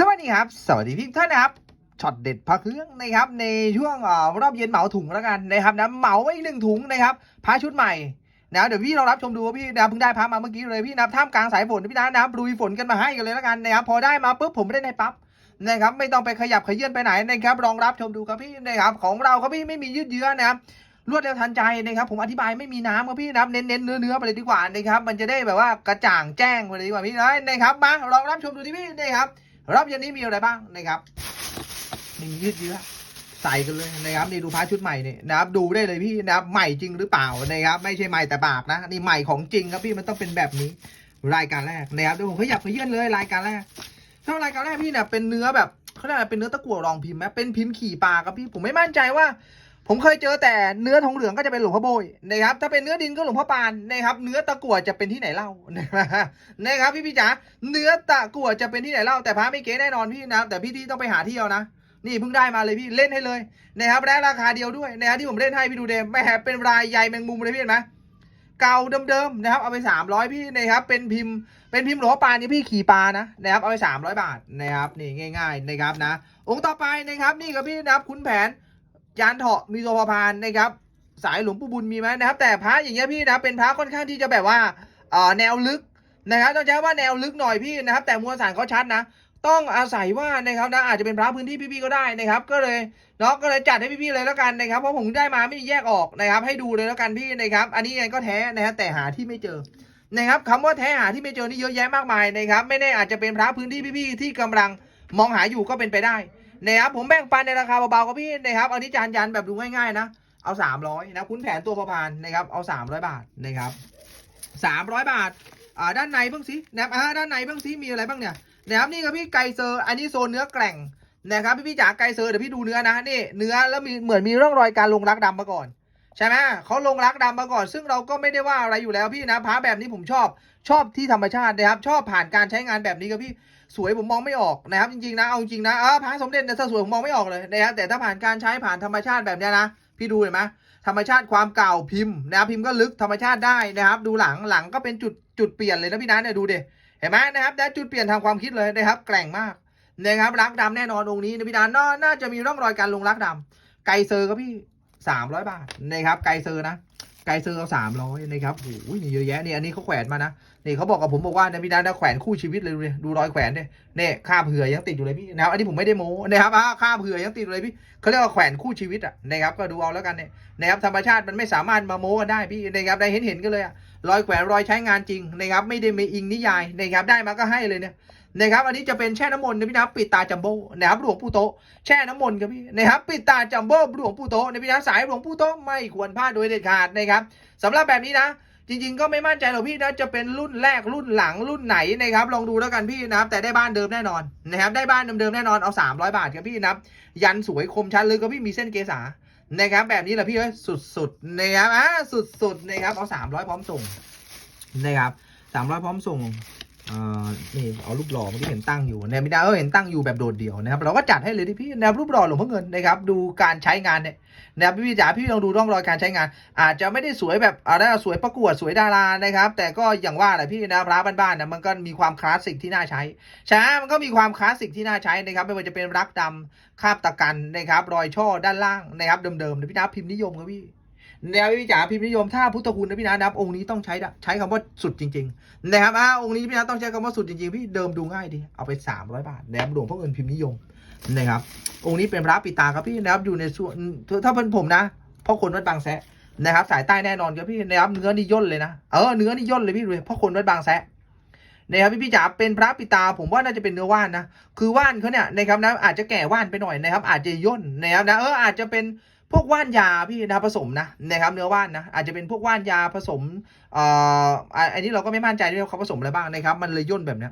สวัสดีครับ สวัสดีพี่ท่านนะครับช็อตเด็ดพระเครื่องนะครับในช่วงอรอบเย็นเหมาถุงแล้วกันนะครับนะเหมาไว้หนึ่งถุงนะครับพระชุดใหม่นะเดี๋ยวพี่เรารับชมดูว่าพี่นะเพิ่งได้พระมาเมื่อกี้เลยพี่นะท่ามกลางสายฝนพี่นะนะลุยฝนกันมาให้กันเลยแล้วกันนะครับพอได้มาปุ๊บผมไม่ได้ในปั๊บนะครับไม่ต้องไปขยับขยื่นไปไหนนะครับลองรับชมดูครับพี่นะครับของเราครับพี่ไม่มียืดเยื้อนะครับรวดเร็วทันใจนะครับผมอธิบายไม่มีน้ำครับพี่นะครับเน้นเนื้อเนื้อๆไปเลยดีกว่านะครับมันจะได้แบบว่ากระจ่างแจ้งไปเลยดีกว่าพี่นะนะครับมาลองรับชมดูที่พี่นะครับ รอบเย็นนี้มีอะไรบ้างนะครับมียืดเยื้อใส่กันเลยนะครับนี่ดูพาชุดใหม่นี่นะครับดูได้เลยพี่นะครับใหม่จริงหรือเปล่านะครับ ไม่ใช่ใหม่แต่ปากนะนี่ใหม่ของจริงครับพี่มันต้องเป็นแบบนี้รายการแรกนะครับเดี๋ยวผมขยับขยื่นเลยรายการแรกถ้ารายการแรกพี่เนี่ยเป็นเนื้อแบบเขาเรียกอะไรเป็นเนื้อตะกั่วรองพิมพ์ไหมเป็นพิมพ์ขี่ปลาครับพี่ผมไม่มั่นใจว่า ผมเคยเจอแต่เนื้อทองเหลืองก็จะเป็นหลวงพ่อโบยนะครับ ถ้าเป็นเนื้อดินก็หลวงพ่อปานนะครับ เนื้อตะกั่วจะเป็นที่ไหนเล่านะครับพี่พี่จ๋าเนื้อตะกั่วจะเป็นที่ไหนเล่า แต่พระไม่เก๋แน่นอนพี่นะแต่พี่ที่ต้องไปหาที่เอานะนี่เพิ่งได้มาเลยพี่เล่นให้เลยนะครับและราคาเดียวด้วยนะครับที่ผมเล่นให้พี่ดูเดมแม่เป็นรายใยแมงมุมเลยพี่เห็นไหมเก่าเดิมๆนะครับเอาไปสามร้อยพี่นะครับเป็นพิมพ์เป็นพิมพ์หลวงพ่อปานนี่พี่ขี่ปลานะนะครับเอาไปสามร้อยบาทนะครับนี่ง่าย ๆนะครับนะ องค์ต่อไปนะครับนี่ครับพี่นะครับคุณแผน ยานเถาะมีโซฟาพานนะครับสายหลวงปู่บุญมีไหมนะครับ แต่พระอย่างเงี้ยพี่นะเป็นพระค่อนข้างที่จะแบบว่าแนวลึกนะครับต้องใช้ว่าแนวลึกหน่อยพี่นะครับ แต่มวลสารเขาชัดนะ ต้องอาศัยว่านะครับนะอาจจะเป็นพระพื้นที่พี่ๆก็ได้นะครับ ก็เลยเนาะก็เลยจัดให้พี่ๆเลยแล้วกันนะครับเพราะผมได้มาไม่ได้แยกออกนะครับ ให้ดูเลยแล้วกันพี่นะครับ อันนี้ยังก็แท้นะครับแต่หาที่ไม่เจอนะครับคำว่าแท้หาที่ไม่เจอนี่เยอะแยะมากมายนะครับ ไม่แน่อาจจะเป็นพระพื้นที่พี่ๆที่กำลังมองหาอยู่ก็เป็นไปได้ นะครับผมแบ่งปันในราคาเบาๆกับพี่นะครับเอานี้จานยันแบบดูง่ายๆนะเอา300นะคุณแผนตัวประพานนะครับเอา300บาทนะครับ300บาทอ่าด้านในบ้างสินะครับอ่าด้านในบ้างสิมีอะไรบ้างเนี่ยนะครับนี่ครับพี่ไกเซอร์อันนี้โซนเนื้อแกร่งนะครับพี่พี่จ๋าไกเซอร์เดี๋ยวพี่ดูเนื้อนะนี่เนื้อแล้วมีเหมือนมีร่องรอยการลงรักดำมาก่อนใช่ไหมเขาลงรักดำมาก่อน ซึ่งเราก็ไม่ได้ว่าอะไรอยู่แล้วพี่นะพระแบบนี้ผมชอบ ชอบที่ธรรมชาตินะครับ ชอบผ่านการใช้งานแบบนี้ครับพี่สวยผมมองไม่ออกนะครับจริงๆนะเอาจริงนะเออพระสมเด็จเนี่ยถ้าสวยผมมองไม่ออกเลยนะครับแต่ถ้าผ่านการใช้ผ่านธรรมชาติแบบนี้นะพี่ดูเห็นไหมธรรมชาติความเก่าพิมพ์นะครับพิมพ์ก็ลึกธรรมชาติได้นะครับ ดูหลังหลังก็เป็นจุดจุดเปลี่ยนเลยนะพี่นะเนี่ยดูเดิเห็นไหมนะครับได้จุดเปลี่ยนทางความคิดเลยนะครับแกร่งมากนะครับรักดำแน่นอนองค์นี้นะพี่นะน่าน่าจะมีร่องรอยการลงรักดำไกเซอร์ก็พี่สามร้อยบาทนะครับไกเซอร์นะ ไกเซอร์เอาสามร้อยนะครับโอ้ยเยอะแยะนี่อันนี้เขาแขวนมานะนี่เขาบอกกับผมบอกว่าเนี่ยพี่นะนะแขวนคู่ชีวิตเลยดูดิดูรอยแขวนเนี่ยเนี่ยคาบเผื่อยังติดอยู่เลยพี่นะครับอันนี้ผมไม่ได้โม้นะครับอ่าคาบเผื่อยังติดอยู่เลยพี่เขาเรียกว่าแขวนคู่ชีวิตอะนะครับก็ดูเอาแล้วกันเนี่ยนะครับธรรมชาติมันไม่สามารถมาโม้กันได้พี่นะครับได้เห็นเห็นกันเลยอะ รอยแขวนรอยใช้งานจริงนะครับไม่ได้มีอิงนิยายนะครับได้มาก็ให้เลยเนี่ยนะครับอันนี้จะเป็นแช่น้ำมนต์นะพี่นะปิดตาจัมโบ้นะครับหลวงปู่โตแช่น้ำมนต์ครับพี่นะครับปิดตาจัมโบ้หลวงปู่โตนะพี่นะสายหลวงปู่โตไม่ควรพลาดโดยเด็ดขาดนะครับสำหรับแบบนี้นะจริงๆก็ไม่มั่นใจหรอกพี่นะจะเป็นรุ่นแรกรุ่นหลังรุ่นไหนนะครับลองดูแล้วกันพี่นะครับแต่ได้บ้านเดิมแน่นอนนะครับได้บ้านเดิมๆแน่นอนเอา 300 บาทครับพี่นะครับยันสวยคมชัดเลยก็พี่มีเส้นเกษา นะครับแบบนี้แหละพี่เอ้ยสุดๆนะครับอะสุดๆนะครับเอามร้อยพร้อมส่งนะครับสามร้อยพร้อมส่ง นี่เอารูปหล่อเมื่อกี้เห็นตั้งอยู่เนี่ยไม่ด้เออเห็นตั้งอยู่แบบโดดเดี่ยวนะครับเราก็จัดให้เลยที่พี่แนะครับรูปหล่อหลวงพ่อเงินนะครับดูการใช้งานเนี่ยนะครับพี่จ๋าพี่ลองดูร่องรอยการใช้งาน อาจจะไม่ได้สวยแบบอะไรสวยประกวดสวยดารานะครับ แต่ก็อย่างว่าแหละพี่นะร้านบ้านๆนะมันก็มีความคลาสสิกที่น่าใช้ใช่มันก็มีความคลาสสิกที่น่าใช้นะครับไม่ว่าจะเป็นรักดำคาบตะกันนะครับรอยช่อด้านล่างนะครับเดิมๆนะพี่นะพิมพ์นิยมครับพี่ แนวพี่จ๋าพิมพ์นิยมถ้าพุทธคุณนะพี่นะนับองค์นี้ต้องใช้ใช้คำว่าสุดจริงๆนะครับอ่าองค์นี้พี่นะต้องใช้คำว่าสุดจริงๆพี่เดิมดูง่ายดีเอาไป 300 บาทแนวหลวงพ่อเงินพิมพ์นิยมนะครับองค์นี้เป็นพระปิตาครับพี่นะครับอยู่ในส่วนถ้าเป็นผมนะพ่อคนวัดบางแซะนะครับสายใต้แน่นอนครับพี่นะครับเนื้อนี่ย่นเลยนะเออเนื้อนี่ย่นเลยพี่เลยพ่อคนวัดบางแซะนะครับพี่พี่จ๋าเป็นพระปิตาผมว่าน่าจะเป็นเนื้อว่านนะคือว่านเขาเนี่ยนะครับนะอาจจะแก่ว่านไปหน่อยนะครับอาจจะย่นนะครับนะเอออาจจะเป็น พวกว่านยาพี่นะผสมนะนะครับเนื้อว่านนะอาจจะเป็นพวกว่านยาผสมเอ่ออันนี้เราก็ไม่มั่นใจด้วยว่าเขาผสมอะไรบ้างนะครับ มันเลยย่นแบบนี้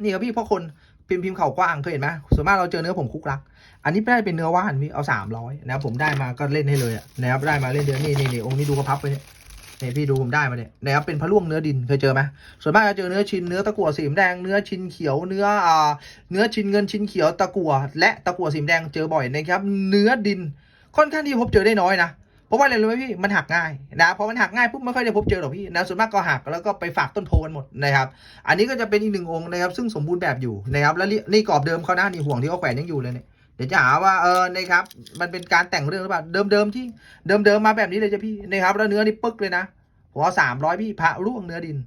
นี่ครับพี่พ่อคนพิมพ์พิมพ์เข่ากว้างเคยเห็นไหมส่วนมากเราเจอเนื้อผมคุกรัก อันนี้ไม่ได้เป็นเนื้อว่านพี่เอาสามร้อยนะครับผมได้มาก็เล่นให้เลยนะครับได้มาเล่นเดือนนี่นี่นี่องค์นี้ดูกระพับไปเนี่ยนี่พี่ดูผมได้มาเนี่ยนะครับเป็นพระล่วงเนื้อดินเคยเจอไหมส่วนมากจะเจอเนื้อชิ้นเนื้อตะกั่วสีแดงเนื้อชิ้นเขียวเนื้ออ่าเนื้อชิ้นเงินชิ้นเขียวตะกั่วและตะกั่วสีแดงเจอบ่อยนะครับ เนื้อดิน ค่อนข้างที่พบเจอได้น้อยนะเพราะว่าอะไรรู้ไหมพี่มันหักง่ายนะพอมันหักง่ายปุ๊บไม่ค่อยได้พบเจอหรอกพี่นะส่วนมากก็หักแล้วก็ไปฝากต้นโพกันหมดนะครับอันนี้ก็จะเป็นอีกหนึ่งองค์นะครับซึ่งสมบูรณ์แบบอยู่นะครับแล้วนี่กรอบเดิมเขานะนี่ห่วงที่เขาแขวนยังอยู่เลยเนี่ยเดี๋ยวจะหาว่าเออนะครับมันเป็นการแต่งเรื่องหรือเปล่าเดิมๆที่เดิมๆมาแบบนี้เลยจ้ะพี่นะครับแล้วเนื้อนี่ปึ๊กเลยนะหัวสามร้อยพี่พระร่วงเนื้อดิน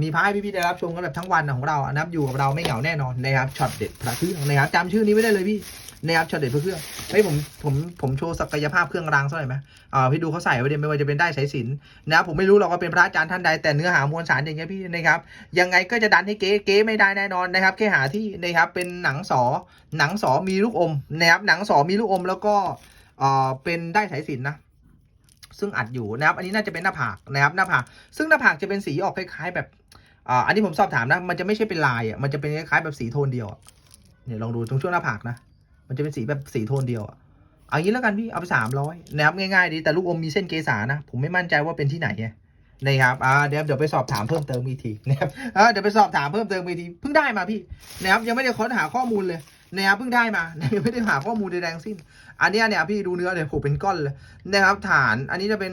มีพระให้พี่ๆได้รับชมกันแบบทั้งวันของเรานะครับอยู่กับเราไม่เหงาแน่นอนนะครับช็อตเด็ดพระเครื่องนะครับจำชื่อนี้ไว้ได้เลยพี่ นะครับช็อตเด็ดพระเครื่องเฮ้ยผมผมผมโชว์ศักยภาพเครื่องรางสักหน่อยไหมอ่าพี่ดูเขาใส่ไว้เดียไม่ว่าจะเป็นได้สายสินนะครับผมไม่รู้หรอกว่าเป็นพระอาจารย์ท่านใดแต่เนื้อหามวลสารอย่างเงี้ยพี่นะครับยังไงก็จะดันให้เก๋เก๋ไม่ได้แน่นอนนะครับแค่หาที่นะครับเป็นหนังสอหนังสอมีลูกอมนะครับหนังสอมีลูกอมแล้วก็อ่อเป็นได้สายสินนะซึ่งอัดอยู่นะครับ อันนี้น่าจะเป็นหน้าผากนะครับหน้าผากซึ่งหน้าผากจะเป็นสีออกคล้ายๆแบบอ่าอันนี้ผมสอบถามนะ มันจะไม่ใช่เป็นลายอะมันจะเป็นคล้ายๆแบบสีโทนเดียวเนี่ยลองดูตรงช่วงหน้าผากนะ มันจะเป็นสีแบบสีโทนเดียวอะเอางี้แล้วกันพี่เอาไปสามร้อยนะครับง่ายๆดีแต่ลูกอมมีเส้นเกสานะ ผมไม่มั่นใจว่าเป็นที่ไหนไงนะครับอ่าเดี๋ยวเดี๋ยวไปสอบถามเพิ่มเติมอีกทีนะครับอ่าเดี๋ยวไปสอบถามเพิ่มเติมอีกทีเพิ่งได้มาพี่นะครับยังไม่ได้ค้นหาข้อมูลเลย นะครับเพิ่งได้มาไม่ได้หาข้อมูลใดๆทั้งสิ้น อันนี้เนี่ยพี่ดูเนื้อเลยโหเป็นก้อนเลยนะครับฐานอันนี้จะเป็น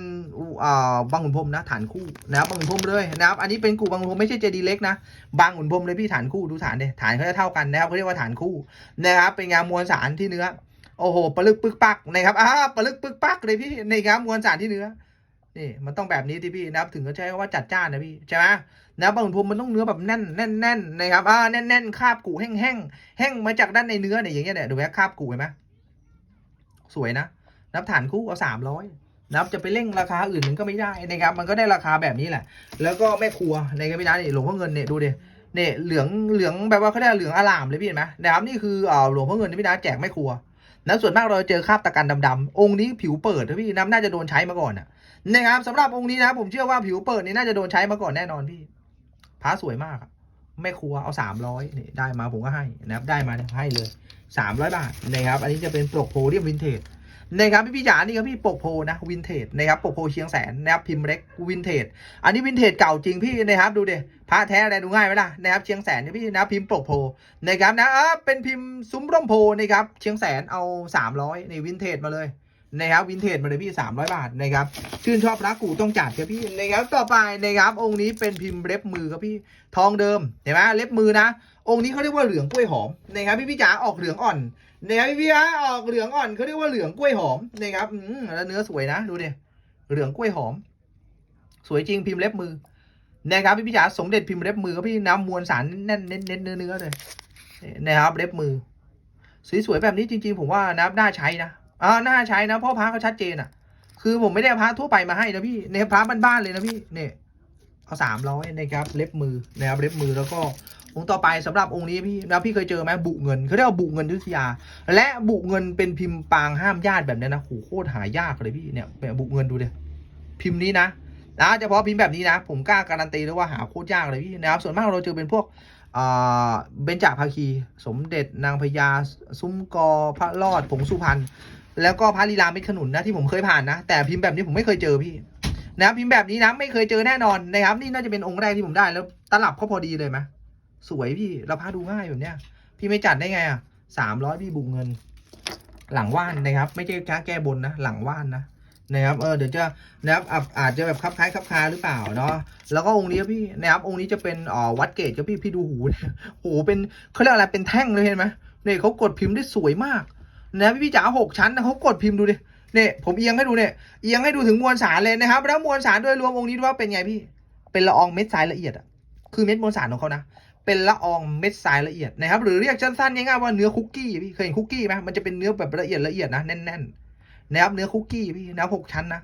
อ่าบางขุนพรมนะฐานคู่นะครับบางขุนพรมเลยนะครับอันนี้เป็นกูบางขุนพรมไม่ใช่เจดีเล็กนะบางขุนพรมเลยพี่ฐานคู่ดูฐานเลยฐานเขาจะเท่ากันนะครับเขาเรียกว่าฐานคู่นะครับเป็นงานมวลสารที่เนื้อโอ้โหปลึกปึกปักนะครับอ่าปลึกปึกปักเลยพี่ในงานมวลสารที่เนื้อ นี่มันต้องแบบนี้ที่พี่นะครับ ถึงจะใช้คำว่าจัดจ้านนะพี่ใช่ไหมนะบางขุนพรมมันต้องเนื้อแบบแน่นแน่นแน่นนะครับอ่าแน่นแน่นคาบกูแห้งแห้งแห้งมาจากด้านในเนื้อเนี่ยอย่างเงี้ยเนี่ยดูไหมคาบกูเห็นไหมสวยนะนับฐานคู่เอาสามร้อยนับจะไปเร่งราคาอื่นมันก็ไม่ได้นะครับ มันก็ได้ราคาแบบนี้แหละ แล้วก็แม่ครัวในกระพิดานี่หลวงพ่อเงินเนี่ยดูดิเนี่ยเหลืองเหลืองแบบว่าเขาได้เหลืองอลามเลยพี่เห็นไหมนะครับนี่คือเอ่อหลวงพ่อเงินพี่ดาแจกแม่ครัวแล้วส่วนมากเราเจอคาบตะกันดำๆองค์นี้ผิวเปิดนะพี่น้ำน่าจะโดนใช้มาก่อนอะ นะครับสำหรับองค์นี้นะผมเชื่อว่าผิวเปิดนี่น่าจะโดนใช้มาก่อนแน่นอนพี่พระสวยมากแม่ครัวเอาสามร้อยนี่ได้มาผมก็ให้นะครับได้มาให้เลยสามร้อยบาทนะครับ อันนี้จะเป็นปลกโพเรียมวินเทจนะครับพี่พี่จ๋านี่ครับพี่ปกโพนะวินเทจนะครับปกโพเชียงแสนนะครับพิมพ์เล็กวินเทจอันนี้วินเทจเก่าจริงพี่นะครับดูเดพระแท้อะไรดูง่ายไหมล่ะนะครับเชียงแสนนี่พี่นะพิมพ์ปกโพนะครับนะเออเป็นพิมพ์ซุ้มร่มโพนะครับเชียงแสนเอา300นี่วินเทจมาเลย นะครับวินเทจมาเลยพี่300บาทนะครับชื่นชอบรักกูต้องจัดครับพี่นะครับต่อไปนะครับองค์นี้เป็นพิมพ์เล็บมือครับพี่ทองเดิมเห็นไหมเล็บมือนะ องค์นี้เขาเรียกว่าเหลืองกล้วยหอมนะครับพี่พี่จ๋าออกเหลืองอ่อนเนี่ยพี่พี่ฮะออกเหลืองอ่อนเขาเรียกว่าเหลืองกล้วยหอมนะครับอืมแล้วเนื้อสวยนะดูดิเหลืองกล้วยหอม สวยจริงพิมพ์เล็บมือนะครับพี่พี่จ๋าสมเด็จพิมพ์เล็บมือครับพี่น้ำมวลสารแน่นเน้นเน้นเนื้อเนื้อเลยนี่นะครับเล็บมือสวยๆแบบนี้จริง ๆ ผมว่านะน่าใช้นะ อ่าน่าใช้นะเพราะพระเขาชัดเจนอะ คือผมไม่ได้พระทั่วไปมาให้นะพี่เนี่ยพระบ้านๆเลยนะพี่เนี่ยเอาสามร้อยนะครับเล็บมือนะครับเล็บมือแล้วก็องค์ต่อไปสำหรับองค์นี้พี่นะพี่เคยเจอไหมบุเงินเขาเรียกว่าบุเงินยุธยา และบุเงินเป็นพิมพ์ปางห้ามญาติแบบเนี้ยนะโหโคตรหายากเลยพี่เนี่ยแบบบุเงินดูเดิพิมพ์นี้นะนะเฉพาะพิมพ์แบบนี้นะ ผมกล้าการันตีเลยว่าหาโคตรยากเลยพี่นะครับส่วนมากเราเจอเป็นพวกอ่าเบญจภาคี สมเด็จนางพญาซุ้มกอพระรอดผงสุพรรณ แล้วก็พระลีลาเม็ดขนุนนะที่ผมเคยผ่านนะ แต่พิมพ์แบบนี้ผมไม่เคยเจอพี่ นะพิมพ์แบบนี้นะไม่เคยเจอแน่นอนนะครับ นี่น่าจะเป็นองค์แรกที่ผมได้แล้วตลับเขาพอดีเลยไหมสวยพี่เราพาดูง่ายแบบเนี้ย พี่ไม่จัดได้ไงอะสามร้อยพี่บุกเงิน หลังว่านนะครับ ไม่ใช่การแก้บนนะหลังว่านนะนะครับเออเดี๋ยวจะนะครับอาจจะแบบคับคล้ายคับคาหรือเปล่าเนาะแล้วก็องค์นี้พี่นะครับองค์นี้จะเป็นอ๋อวัดเกตครับพี่พี่ดูหูหูเป็นเขาเรียกอะไรเป็นแท่งเลยเห็นไหมเนี่ยเขากดพิมพ์ได้สวยมาก นะพี่พี่จ๋าหกชั้นนะเขากดพิมพ์ดูดิเนี่ยผมเอียงให้ดูเนี่ยเอียงให้ดูถึงมวลสารเลยนะครับ แล้วมวลสารโดยรวมองค์นี้ว่าเป็นไงพี่ เป็นละอองเม็ดทรายละเอียดอะคือเม็ดมวลสารของเขานะเป็นละอองเม็ดทรายละเอียดนะครับหรือเรียกสั้นๆง่ายๆว่าเนื้อคุกกี้พี่เคยเห็นคุกกี้ไหมมันจะเป็นเนื้อแบบละเอียดละเอียดนะแน่นๆนะครับเนื้อคุกกี้พี่นะหกชั้นนะ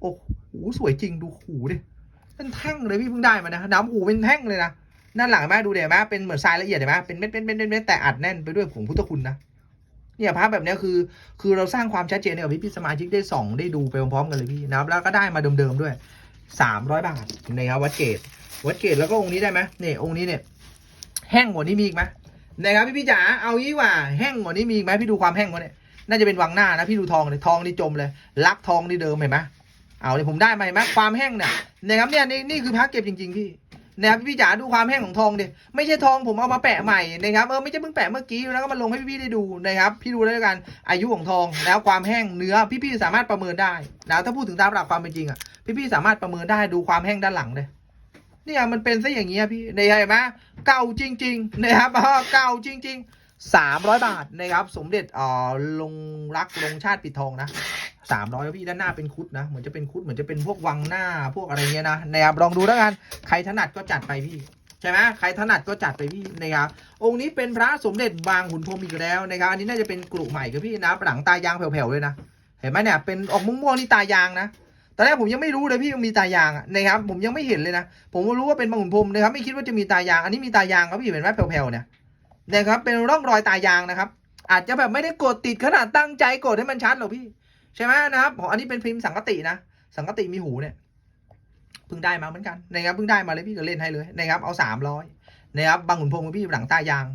โอ้โหสวยจริงดูหูดิเป็นแท่งเลยพี่เพิ่งได้มานะน้ำหูเป็นแท่งเลยนะด้านหลังแม่ดูเดี๋ยวแม่เป็นเหมือนทรายละเอียดเห็นไหมเป็นเม็ดเป็นเม็ดเม็ดแต่อัดแน่นไปด้วยผงพุทธคุณนะ เนี่ยภาพแบบนี้คือ คือเราสร้างความชัดเจนให้กับพี่พี่สมาชิกได้สองได้ดูไปพร้อมๆกันเลยพี่นะครับแล้วก็ได้มาเดิมๆด้วยสามร้อยบาทนะครับวัดเกตวัดเกตแล้วก็องค์นี้ได้ไหมเนี่ยองค์นี้เนี่ยแห้งกว่านี้มีอีกไหมนะครับพี่พี่จ๋าเอายี่ว่าแห้งกว่านี้มีอีกไหมพี่ดูความแห้งกว่าเนี่ยน่าจะเป็นวังหน้านะพี่ดูทองเลยทองนี่จมเลยลักทองนี่เดิมเห็นไหมเอาเลยผมได้มาเห็นไหมความแห้งเนี่ยนะครับเนี่ยนี่นี่คือพักเก็บจริงๆพี่ นะครับพี่จ๋าดูความแห้งของทองดิไม่ใช่ทองผมเอามาแปะใหม่นะครับเออไม่ใช่เพิ่งแปะเมื่อกี้แล้วก็มาลงให้พี่ๆได้ดูนะครับ พี่ดูได้ด้วยกันอายุของทองแล้วความแห้งเนื้อพี่ๆสามารถประเมินได้นะถ้าพูดถึงตามหลักความเป็นจริงอะพี่ๆสามารถประเมินได้ดูความแห้งด้านหลังเลยเนี่ยมันเป็นซะอย่างเงี้ยพี่ในเห็นไหมเก่าจริง ๆ นะครับอ่าเก่าจริง ๆ 300 บาทนะครับ สมเด็จเอ่อลงรักลงชาติปิดทองนะสามร้อยพี่ด้านหน้าเป็นคุดนะเหมือนจะเป็นคุดเหมือนจะเป็นพวกวังหน้าพวกอะไรเงี้ยนะนะครับลองดูแล้วกันใครถนัดก็จัดไปพี่ใช่ไหมใครถนัดก็จัดไปพี่นะครับองค์นี้เป็นพระสมเด็จบางขุนพรมอีกแล้วนะครับอันนี้น่าจะเป็นกลุ่มใหม่กับพี่นะหลังตายางแผ่วๆเลยนะเห็นไหมเนี่ยเป็นออกม่วงๆนี่ตายางนะตอนแรกผมยังไม่รู้เลยพี่มันมีตายางนะครับผมยังไม่เห็นเลยนะผมก็รู้ว่าเป็นบางขุนพรมนะครับไม่คิดว่าจะมีตายาง อันนี้มีตายางครับพี่เห็นไหมแผ่วๆเนี่ย นะครับ เป็นร่องรอยตายางนะครับ อาจจะแบบไม่ได้กดติดขนาดตั้งใจกดให้มันชัดหรอกพี่ ใช่ไหมนะครับของอันนี้เป็นพิมพ์สังกตินะ สังกติมีหูเนี่ยเพิ่งได้มาเหมือนกันนะครับเพิ่งได้มาเลยพี่ก็เล่นให้เลยนะครับเอาสามร้อยนะครับบางขุนพรหมกับพี่หลังตายาง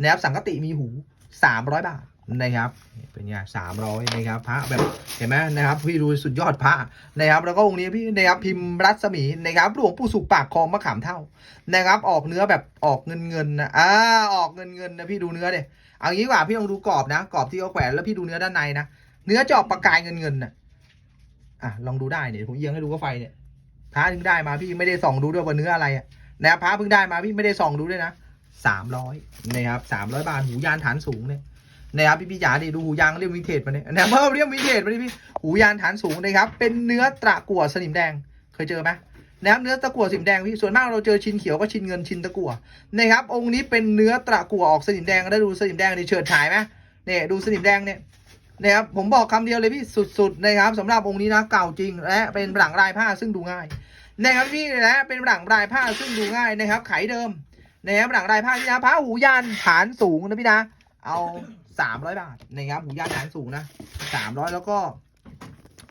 นะครับสังกติมีหูสามร้อยบาท นะครับ เป็นไงสามร้อยนะครับพระแบบเห็นไหมนะครับพี่ดูสุดยอดพระนะครับ แล้วก็องค์นี้พี่นะครับพิมพ์รัศมีนะครับหลวงปู่สุขปากคลองมะขามเท่านะครับ ออกเนื้อแบบออกเงินเงินนะอ่าออกเงินเงินนะพี่ดูเนื้อเดเอางี้กว่าพี่ลองดูกรอบนะกรอบที่เขาแขวนแล้วพี่ดูเนื้อด้านในนะเนื้อจะออกประกายเงินเงินนะอะลองดูได้เนี่ยผมเอียงให้ดูก็ไฟเนี่ยพระเพิ่งได้มาพี่ไม่ได้ส่องดูด้วยว่าเนื้ออะไรนะครับพระเพิ่งได้มาพี่ไม่ได้ส่องดูด้วยนะสามร้อยนะครับสามร้อยบาทหูยานฐานสูงเนี่ย นะครับพี่พี่จ๋าดิดูหูยางเรียกวินเทจมาเนี่ยนะครับเพิ่มเรียกวินเทจมาดิพี่หูยานฐานสูงนะครับเป็นเนื้อตะกั่วสนิมแดงเคยเจอไหมนะครับเนื้อตะกั่วสนิมแดงพี่ส่วนมากเราเจอชินเขียวก็ชินเงินชินตะกั่วนะครับองค์นี้เป็นเนื้อตะกั่วออกสนิมแดงได้ดูสนิมแดงนี่เฉิดฉายไหมเนี่ยดูสนิมแดงเนี่ยนะครับผมบอกคำเดียวเลยพี่สุดๆนะครับสำหรับองค์นี้นะเก่าจริงและเป็นหลังลายผ้าซึ่งดูง่ายนะครับพี่นะเป็นหลังลายผ้าซึ่งดูง่ายนะครับไขเดิมนะครับหลังลายผ้านี่นะผ้าหูยานฐานสูงนะพี่นะเอา สามร้อยบาทนะครับหูยานฐานสูงนะสามร้อยแล้วก็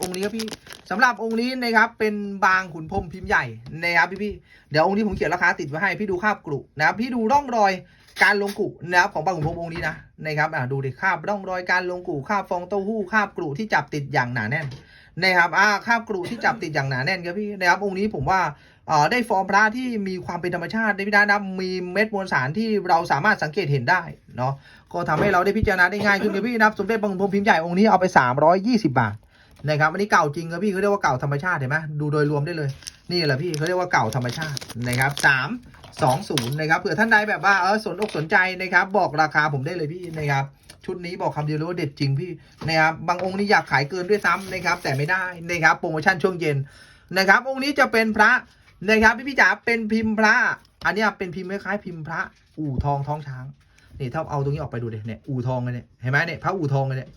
องค์นี้ครับพี่สำหรับองค์นี้นะครับ เป็นบางขุนพรมพิมพ์ใหญ่นะครับพี่พี่เดี๋ยวองค์นี้ผมเขียนราคาติดไว้ให้พี่ดูคาบกรุนะครับพี่ดูร่องรอยการลงกุนะครับของบางขุนพรมองค์นี้นะนะครับอ่าดูดิคาบร่องรอยการลงกุคาบฟองเต้าหู้คาบกรุที่จับติดอย่างหนาแน่นนะครับอ่าคาบกรุที่จับติดอย่างหนาแน่นครับพี่นะครับองค์นี้ผมว่าอ่าได้ฟอร์มพระที่มีความเป็นธรรมชาติได้พิจารณามีเม็ดมวลสารที่เราสามารถสังเกตเห็นได้ เนาะก็ทำให้เราได้พิจารณาได้ง่ายขึ้นครับพี่นะครับสมเด็จบางขุนพรหมพิมพ์ใหญ่องค์นี้เอาไป 320 บาทนะครับอันนี้เก่าจริงครับพี่เขาเรียกว่าเก่าธรรมชาติเห็นไหมดูโดยรวมได้เลย นี่แหละพี่เขาเรียกว่าเก่าธรรมชาตินะครับสามสองศูนย์นะครับเผื่อท่านใดแบบว่าเออสนอกสนใจนะครับบอกราคาผมได้เลยพี่นะครับชุดนี้บอกคำเดียวเลยว่าเด็ดจริงพี่นะครับบางองค์นี่อยากขายเกินด้วยซ้ำนะครับแต่ไม่ได้นะครับโปรโมชั่นช่วงเย็นนะครับองค์นี้จะเป็นพระนะครับพี่พี่จ๋าเป็นพิมพ์พระ อันนี้เป็นพิมพ์คล้ายๆพิมพ์พระอู่ทองท้องช้าง นี่ถ้าเอาตรงนี้ออกไปดูเด็เนี่ยอู่ทองเลยเนี่ยเห็นไหมเนี่ยพระอู่ทองเลยเนี่ย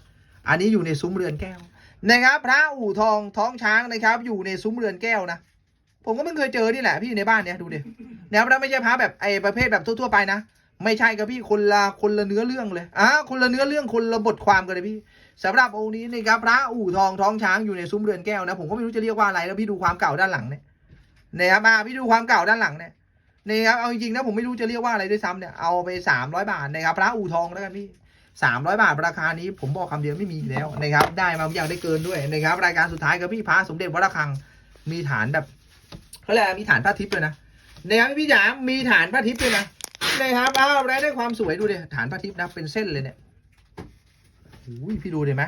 อันนี้อยู่ในซุ้มเรือนแก้วนะครับ พระอู่ทองท้องช้างนะครับ อยู่ในซุ้มเรือนแก้วนะผมก็เพิ่งเคยเจอนี่แหละพี่ในบ้านเนี้ยดูดินะครับไม่ใช่พระแบบไอ้ประเภทแบบทั่วๆไปนะไม่ใช่ครับพี่คนละคนละเนื้อเรื่องเลยอ่าคนละเนื้อเรื่องคนละบทความกันเลยพี่สำหรับองค์นี้นะครับพระอู่ทองท้องช้างอยู่ในซุ้มเรือนแก้วนะผมก็ไม่รู้จะเรียกว่าอะไรแล้วพี่ดูความเก่าด้านหลังเนี่ยนะครับอ่าพี่ดูความเก่าด้านหลังเนี่ย นี่ครับเอาจริงๆนะผมไม่รู้จะเรียกว่าอะไรด้วยซ้ำเนี่ยเอาไปสามร้อยบาทนะครับพระอู่ทองแล้วกันพี่สามร้อยบาทราคานี้ผมบอกคำเดียวไม่มีแล้วนะครับ ได้มาอย่างได้เกินด้วยนะครับ รายการสุดท้ายกับพี่พระสมเด็จวัดระฆังมีฐานแบบเขาเรียกมีฐานพระทิพย์เลยนะนะครับพี่จ๋ามีฐานพระทิตย์ด้วยนะนะครับอ้าวแล้วได้ความสวยดูดิฐานพระทิตย์นะเป็นเส้นเลยเนี่ยอุ้ยพี่ดูดิไหม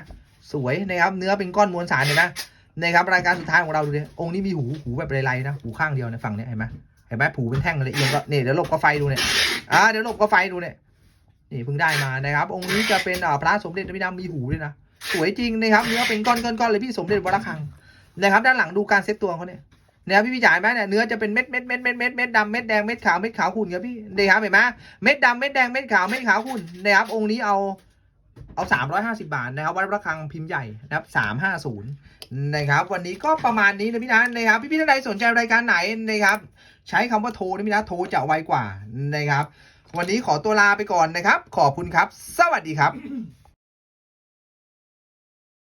สวยนะครับเนื้อเป็นก้อนมวลสารเห็นไหมนะครับรายการสุดท้ายของเราดูดิองค์นี้มีหูหูแบบไรๆนะหูข้างเดียวในฝั่งนี้เห็นไหม เห็นไหมผูเป็นแท่งลยเอียงก็เนี่ยเดี๋ยวหลบก็ไฟดูเนี่ยอ่าเดี๋ยวหลบก็ไฟดูเนี่ยนี่เพิ่งได้มานะครับ องค์นี้จะเป็นพระสมเด็จพระดามีหูด้วยนะสวยจริงนะครับเนื้อเป็นก้อนๆเลยพี่สมเด็จวัดระฆังนะครับด้านหลังดูการเซ็ตตัวเขาเนี่ยเนี่ยพี่พี่จ่ายไหมเนี่ยเนื้อจะเป็นเม็ดเม็ดเม็ดเม็ดเม็ดเม็ดดำเม็ดแดงเม็ดขาวเม็ดขาวขุ่นครับพี่นี่ครับเห็นไหมเม็ดดำเม็ดแดงเม็ดขาวเม็ดขาวขุ่นนะครับองค์นี้เอา เอาสามร้อยห้าสิบาทนะครับวัดระฆังพิมพ์ใหญ่นะครับสามห้าศูนย์นะครับวันนี้ก็ประมาณนี้นะพี่นะนะครับพี่พี่ท่านใดสนใจรายการไหนนะครับใช้คำว่าโทรนะพี่นะโทรจะไวกว่านะครับ วันนี้ขอตัวลาไปก่อนนะครับ ขอบคุณครับ สวัสดีครับ